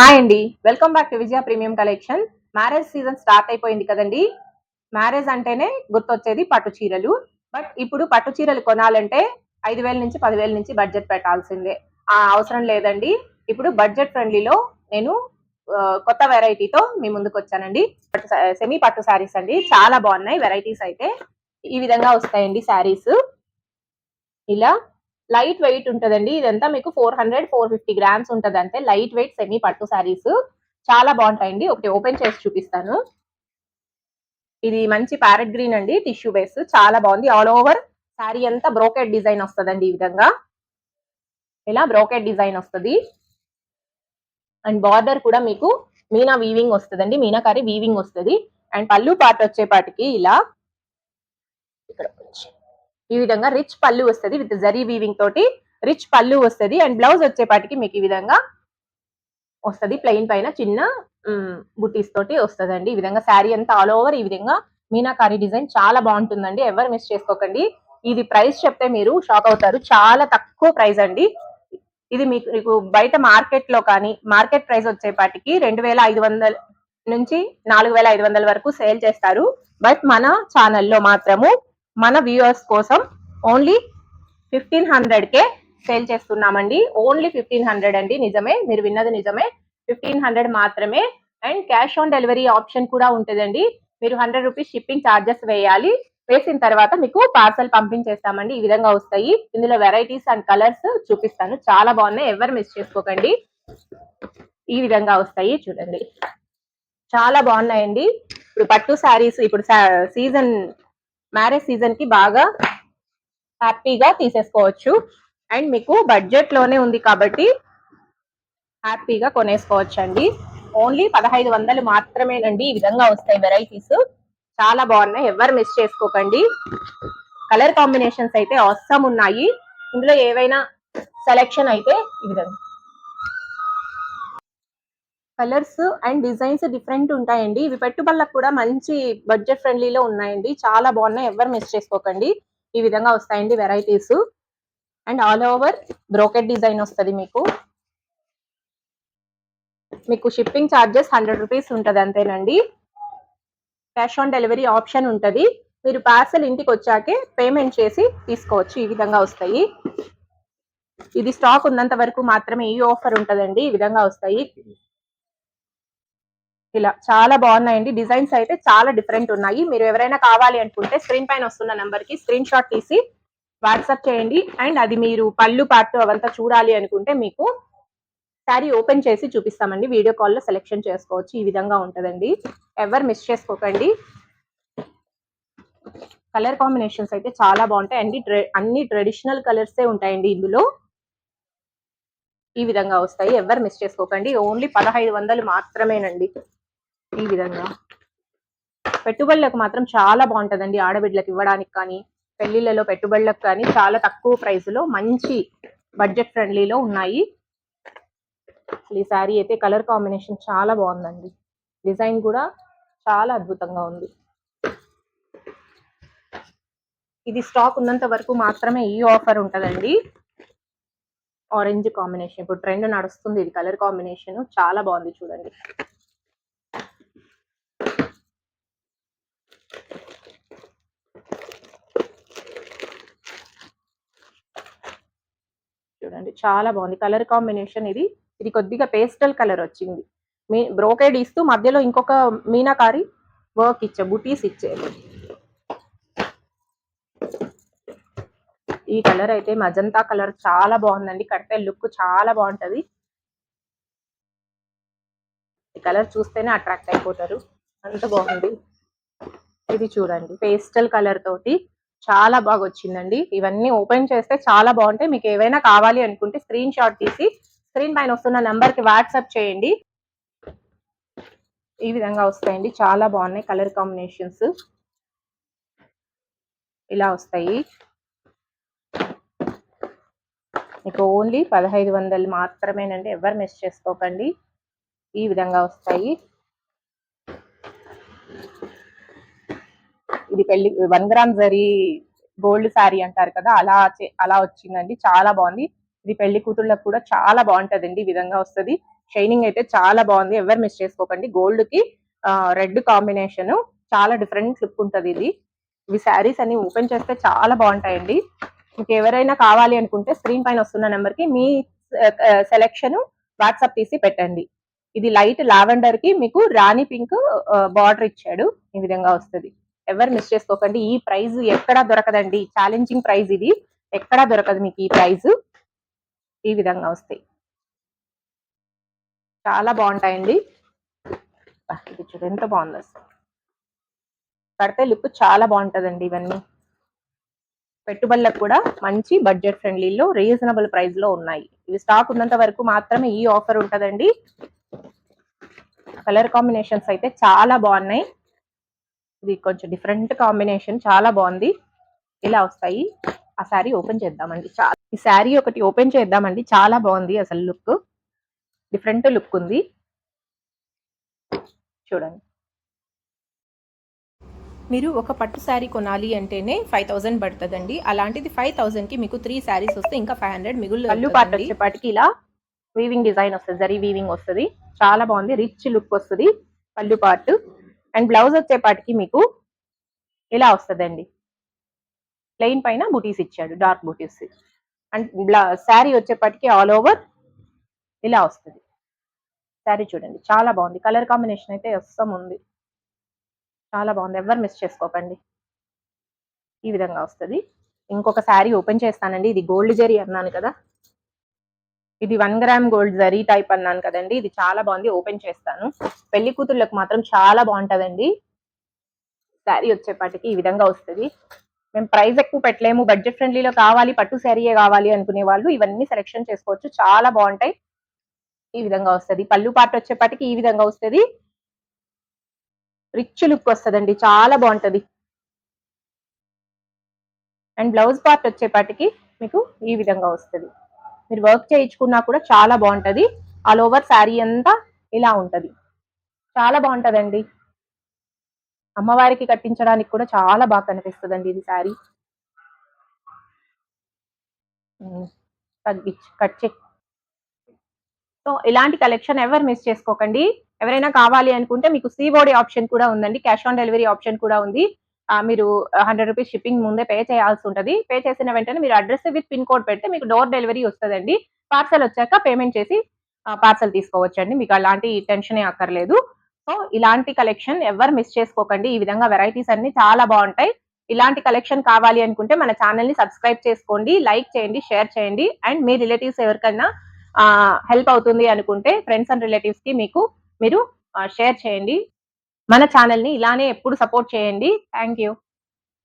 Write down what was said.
Hi అండి. Welcome back to Vijaya premium collection marriage season start అయిపోయింది కదండి. Marriage అంటేనే గుర్తొచ్చేది పట్టు చీరలు. బట్ ఇప్పుడు పట్టు చీరలు కొనాలంటే ఐదు వేల నుంచి పదివేల నుంచి బడ్జెట్ పెట్టాల్సిందే. ఆ అవసరం లేదండి. ఇప్పుడు బడ్జెట్ ఫ్రెండ్లీలో నేను కొత్త వెరైటీతో మీ ముందుకు వచ్చానండి. పట్టు సెమీ పట్టు శారీస్ అండి. చాలా బాగున్నాయి. వెరైటీస్ అయితే ఈ విధంగా వస్తాయండి శారీస్ ఇలా లైట్ వెయిట్ ఉంటుందండి. ఇదంతా మీకు four hundred four fifty grams ఉంటుంది అంతే లైట్ వెయిట్ సెమీ పట్టు శారీస్. చాలా బాగుంటాయండి. ఒకటి ఓపెన్ చేసి చూపిస్తాను. ఇది మంచి ప్యారెట్ గ్రీన్ అండి. Tissue base. చాలా బాగుంది. ఆల్ ఓవర్ శారీ అంతా బ్రోకెట్ డిజైన్ వస్తుందండి ఈ విధంగా. ఇలా బ్రోకెట్ డిజైన్ వస్తుంది. అండ్ బార్డర్ కూడా మీకు మీనా వీవింగ్ వస్తుందండి. మీనాకారి వీవింగ్ వస్తుంది. అండ్ పళ్ళు పార్ట్ వచ్చేపాటికి ఇలా. ఇక్కడ ఈ విధంగా రిచ్ పళ్ళు వస్తుంది విత్ జరీ వీవింగ్ తోటి రిచ్ పళ్ళు వస్తుంది అండ్ బ్లౌజ్ వచ్చేపాటికి మీకు ఈ విధంగా వస్తుంది. ప్లెయిన్ పైన చిన్న బుటీస్ తోటి వస్తుందండి. ఈ విధంగా శారీ అంతా ఆల్ ఓవర్ ఈ విధంగా మీనాకారి డిజైన్ చాలా బాగుంటుందండి. ఎవరు మిస్ చేసుకోకండి. ఇది ప్రైస్ చెప్తే మీరు షాక్ అవుతారు. చాలా తక్కువ ప్రైస్ అండి. ఇది మీకు మీకు బయట మార్కెట్లో కానీ మార్కెట్ ప్రైస్ వచ్చేపాటికి రెండు వేల ఐదు వందల నుంచి నాలుగు వేల ఐదు వందల వరకు సేల్ చేస్తారు. బట్ మన ఛానల్లో మాత్రము మన వ్యూవర్స్ కోసం ఓన్లీ ఫిఫ్టీన్ హండ్రెడ్ కే సేల్ చేస్తున్నామండి. ఓన్లీ ఫిఫ్టీన్ హండ్రెడ్ అండి నిజమే. మీరు విన్నది నిజమే. ఫిఫ్టీన్ హండ్రెడ్ మాత్రమే. And cash on delivery option కూడా ఉంటుందండి. మీరు హండ్రెడ్ రూపీస్ షిప్పింగ్ ఛార్జెస్ వేయాలి. వేసిన తర్వాత మీకు పార్సల్ పంపించేస్తామండి. ఈ విధంగా వస్తాయి. ఇందులో వెరైటీస్ అండ్ కలర్స్ చూపిస్తాను. చాలా బాగున్నాయి. ఎవరు మిస్ చేసుకోకండి. ఈ విధంగా వస్తాయి. చూడండి. చాలా బాగున్నాయండి. ఇప్పుడు పట్టు శారీస్ ఇప్పుడు సీజన్ మ్యారేజ్ సీజన్కి బాగా హ్యాపీగా తీసేసుకోవచ్చు. అండ్ మీకు బడ్జెట్లోనే ఉంది కాబట్టి హ్యాపీగా కొనేసుకోవచ్చు అండి ఓన్లీ పదహైదు వందలు మాత్రమేనండి ఈ విధంగా వస్తాయి వెరైటీస్ చాలా బాగున్నాయి. ఎవరు మిస్ చేసుకోకండి. కలర్ కాంబినేషన్స్ అయితే అవసరం ఉన్నాయి. ఇందులో ఏవైనా సెలెక్షన్ అయితే ఈ విధంగా. కలర్స్ అండ్ డిజైన్స్ డిఫరెంట్ ఉంటాయండి. ఇవి పెట్టుబడులకు కూడా మంచి బడ్జెట్ ఫ్రెండ్లీలో ఉన్నాయండి. చాలా బాగున్నాయి. ఎవరు మిస్ చేసుకోకండి. ఈ విధంగా వస్తాయండి varieties. And all over brocade design వస్తుంది మీకు. మీకు షిప్పింగ్ ఛార్జెస్ హండ్రెడ్ రూపీస్ ఉంటుంది అంతేనండి. క్యాష్ ఆన్ డెలివరీ ఆప్షన్ ఉంటుంది. మీరు పార్సల్ ఇంటికి వచ్చాకే పేమెంట్ చేసి తీసుకోవచ్చు. ఈ విధంగా వస్తాయి. ఇది స్టాక్ ఉన్నంత వరకు మాత్రమే ఈ ఆఫర్ ఉంటుందండి. ఈ విధంగా వస్తాయి. ఇలా చాలా బాగున్నాయండి. డిజైన్స్ అయితే చాలా డిఫరెంట్ ఉన్నాయి. మీరు ఎవరైనా కావాలి అనుకుంటే స్క్రీన్ పైన వస్తున్న నెంబర్కి స్క్రీన్ షాట్ తీసి వాట్సాప్ చేయండి. అండ్ అది మీరు పళ్ళు పాటు అవంతా చూడాలి అనుకుంటే మీకు శారీ ఓపెన్ చేసి చూపిస్తామండి. వీడియో కాల్లో సెలెక్షన్ చేసుకోవచ్చు. ఈ విధంగా ఉంటుందండి. ఎవరు మిస్ చేసుకోకండి. కలర్ కాంబినేషన్స్ అయితే చాలా బాగుంటాయి. అండి అన్ని ట్రెడిషనల్ కలర్సే ఉంటాయండి ఇందులో. ఈ విధంగా వస్తాయి. ఎవరు మిస్ చేసుకోకండి. ఓన్లీ పదహైదు వందలు మాత్రమేనండి. ఈ విధంగా. పెట్టుబడులకు మాత్రం చాలా బాగుంటుందండి ఆడబిడ్డలకు ఇవ్వడానికి కానీ పెళ్ళిళ్ళలో పెట్టుబడులకు కానీ చాలా తక్కువ ప్రైస్లో మంచి బడ్జెట్ ఫ్రెండ్లీలో ఉన్నాయి. ఈ శారీ అయితే కలర్ కాంబినేషన్ చాలా బాగుందండి. డిజైన్ కూడా చాలా అద్భుతంగా ఉంది. ఇది స్టాక్ ఉన్నంత వరకు మాత్రమే ఈ ఆఫర్ ఉంటుందండి. Orange combination. ఇప్పుడు ట్రెండ్ నడుస్తుంది ఇది కలర్ కాంబినేషన్. చాలా బాగుంది చూడండి. చూడండి. చాలా బాగుంది. కలర్ కాంబినేషన్ ఇది. ఇది కొద్దిగా పేస్టల్ కలర్ వచ్చింది. మీ బ్రోకేడ్ ఇస్తూ మధ్యలో ఇంకొక మీనాకారి వర్క్ ఇచ్చే బుటీస్ ఇచ్చేది ఈ కలర్ అయితే మజంతా కలర్ చాలా బాగుందండి. కడితే లుక్ చాలా బాగుంటది. ఈ కలర్ చూస్తేనే అట్రాక్ట్ అయిపోతారు. అంత బాగుంది. ఇది చూడండి. పేస్టల్ కలర్ తోటి చాలా బాగా వచ్చిందండి ఇవన్నీ ఓపెన్ చేస్తే చాలా బాగుంటాయి. మీకు ఏవైనా కావాలి అనుకుంటే స్క్రీన్ షాట్ తీసి స్క్రీన్ పైన వస్తున్న నెంబర్కి వాట్సాప్ చేయండి. ఈ విధంగా వస్తాయండి. చాలా బాగున్నాయి కలర్ కాంబినేషన్స్. ఇలా వస్తాయి. మీకు ఓన్లీ పదహైదు వందలు మాత్రమేనండి. ఎవరు మిస్ చేసుకోకండి. ఈ విధంగా వస్తాయి. పెళ్ళి one gram zari gold sari అంటారు కదా అలా చే- అలా వచ్చిందండి. చాలా బాగుంది. ఇది పెళ్ళి కూతుళ్ళకు కూడా చాలా బాగుంటదండి. ఈ విధంగా వస్తది. షైనింగ్ అయితే చాలా బాగుంది. ఎవరు మిస్ చేసుకోకండి. గోల్డ్కి రెడ్ కాంబినేషన్ చాలా డిఫరెంట్ లుక్ ఉంటది ఇది. ఇవి శారీస్ అన్ని ఓపెన్ చేస్తే చాలా బాగుంటాయండి. మీకు ఎవరైనా కావాలి అనుకుంటే స్క్రీన్ పైన వస్తున్న నెంబర్కి మీ సెలెక్షన్ వాట్సాప్ తీసి పెట్టండి. ఇది లైట్ లావెండర్కి మీకు రాణి పింక్ బార్డర్ ఇచ్చాడు. ఈ విధంగా వస్తుంది. ఎవరు మిస్ చేసుకోకండి. ఈ ప్రైస్ ఎక్కడా దొరకదండి. ఛాలెంజింగ్ ప్రైజ్ ఇది. ఎక్కడా దొరకదు మీకు ఈ ప్రైజ్. ఈ విధంగా వస్తాయి. చాలా బాగుంటాయండి. ఇది చూడు ఎంత బాగుంది అసలు. కడితే లుక్ చాలా బాగుంటుందండి ఇవన్నీ. పెట్టుబడులకు కూడా మంచి బడ్జెట్ ఫ్రెండ్లీలో రీజనబుల్ ప్రైస్లో ఉన్నాయి. ఇవి స్టాక్ ఉన్నంత వరకు మాత్రమే ఈ ఆఫర్ ఉంటుందండి. కలర్ కాంబినేషన్స్ అయితే చాలా బాగున్నాయి. ఇది కొంచెం డిఫరెంట్ కాంబినేషన్ చాలా బాగుంది. ఇలా వస్తాయి. ఆ శారీ ఓపెన్ చేద్దామండి. చాలా ఈ శారీ ఒకటి ఓపెన్ చేద్దామండి. చాలా బాగుంది అసలు లుక్ డిఫరెంట్ లుక్ ఉంది. చూడండి. మీరు ఒక పట్టు శారీ కొనాలి అంటేనే ఫైవ్ థౌసండ్ పడుతుందండి. అలాంటిది ఫైవ్ థౌసండ్కి మీకు త్రీ శారీస్ వస్తే ఇంకా ఫైవ్ హండ్రెడ్ మిగులు పళ్ళు పాట వచ్చేపాటికి ఇలా వీవింగ్ డిజైన్ వస్తుంది జరీ వీవింగ్ వస్తుంది. చాలా బాగుంది. రిచ్ లుక్ వస్తుంది. పళ్ళు పార్ట్ అండ్ బ్లౌజ్ వచ్చేపాటికి మీకు ఇలా వస్తుందండి. ప్లెయిన్ పైన బుటీస్ ఇచ్చాడు డార్క్ బుటీస్. అండ్ శారీ వచ్చేపాటికి ఆల్ ఓవర్ ఇలా వస్తుంది. శారీ చూడండి చాలా బాగుంది. కలర్ కాంబినేషన్ అయితే అస్సం ఉంది. చాలా బాగుంది. ఎవరు మిస్ చేసుకోకండి. ఈ విధంగా వస్తుంది. ఇంకొక శారీ ఓపెన్ చేస్తానండి. ఇది గోల్డ్ జరీ అన్నాను కదా. ఇది one gram gold zari type అన్నాను కదండి. ఇది చాలా బాగుంది. ఓపెన్ చేస్తాను. పెళ్ళి కూతుర్లకు మాత్రం చాలా బాగుంటదండి. శారీ వచ్చేపాటికి ఈ విధంగా వస్తుంది. మేము ప్రైస్ ఎక్కువ పెట్టలేము. బడ్జెట్ ఫ్రెండ్లీలో కావాలి పట్టు శారీయే కావాలి అనుకునే వాళ్ళు ఇవన్నీ సెలెక్షన్ చేసుకోవచ్చు. చాలా బాగుంటాయి. ఈ విధంగా వస్తుంది. పళ్ళు పాట వచ్చేపాటికి ఈ విధంగా వస్తుంది. రిచ్ లుక్ వస్తుందండి. చాలా బాగుంటుంది. అండ్ బ్లౌజ్ పార్ట్ వచ్చేపాటికి మీకు ఈ విధంగా వస్తుంది. మీరు వర్క్ చేయించుకున్నా కూడా చాలా బాగుంటుంది. ఆల్ ఓవర్ శారీ అంతా ఇలా ఉంటుంది. చాలా బాగుంటుందండి. అమ్మవారికి కట్టించడానికి కూడా చాలా బాగా కనిపిస్తుందండి ఇది శారీ తగ్గించి కట్ చే. సో ఇలాంటి కలెక్షన్ ఎవరు మిస్ చేసుకోకండి. ఎవరైనా కావాలి అనుకుంటే మీకు సీబోడీ ఆప్షన్ కూడా ఉందండి. క్యాష్ ఆన్ డెలివరీ ఆప్షన్ కూడా ఉంది. మీరు హండ్రెడ్ రూపీస్ షిప్పింగ్ ముందే పే చేయాల్సి ఉంటుంది పే చేసిన వెంటనే మీరు అడ్రస్ విత్ పిన్ కోడ్ పెడితే మీకు డోర్ డెలివరీ వస్తుందండి. పార్సల్ వచ్చాక పేమెంట్ చేసి పార్సల్ తీసుకోవచ్చండి. మీకు అలాంటి టెన్షన్ అక్కర్లేదు. సో ఇలాంటి కలెక్షన్ ఎవరు మిస్ చేసుకోకండి. ఈ విధంగా వెరైటీస్ అన్ని చాలా బాగుంటాయి. ఇలాంటి కలెక్షన్ కావాలి అనుకుంటే మన ఛానల్ని సబ్స్క్రైబ్ చేసుకోండి లైక్ చేయండి షేర్ చేయండి. అండ్ మీ రిలేటివ్స్ ఎవరికైనా హెల్ప్ అవుతుంది అనుకుంటే ఫ్రెండ్స్ అండ్ రిలేటివ్స్కి మీకు మీరు షేర్ చేయండి. మన ఛానల్ని ఇలానే ఎప్పుడు సపోర్ట్ చేయండి. Thank you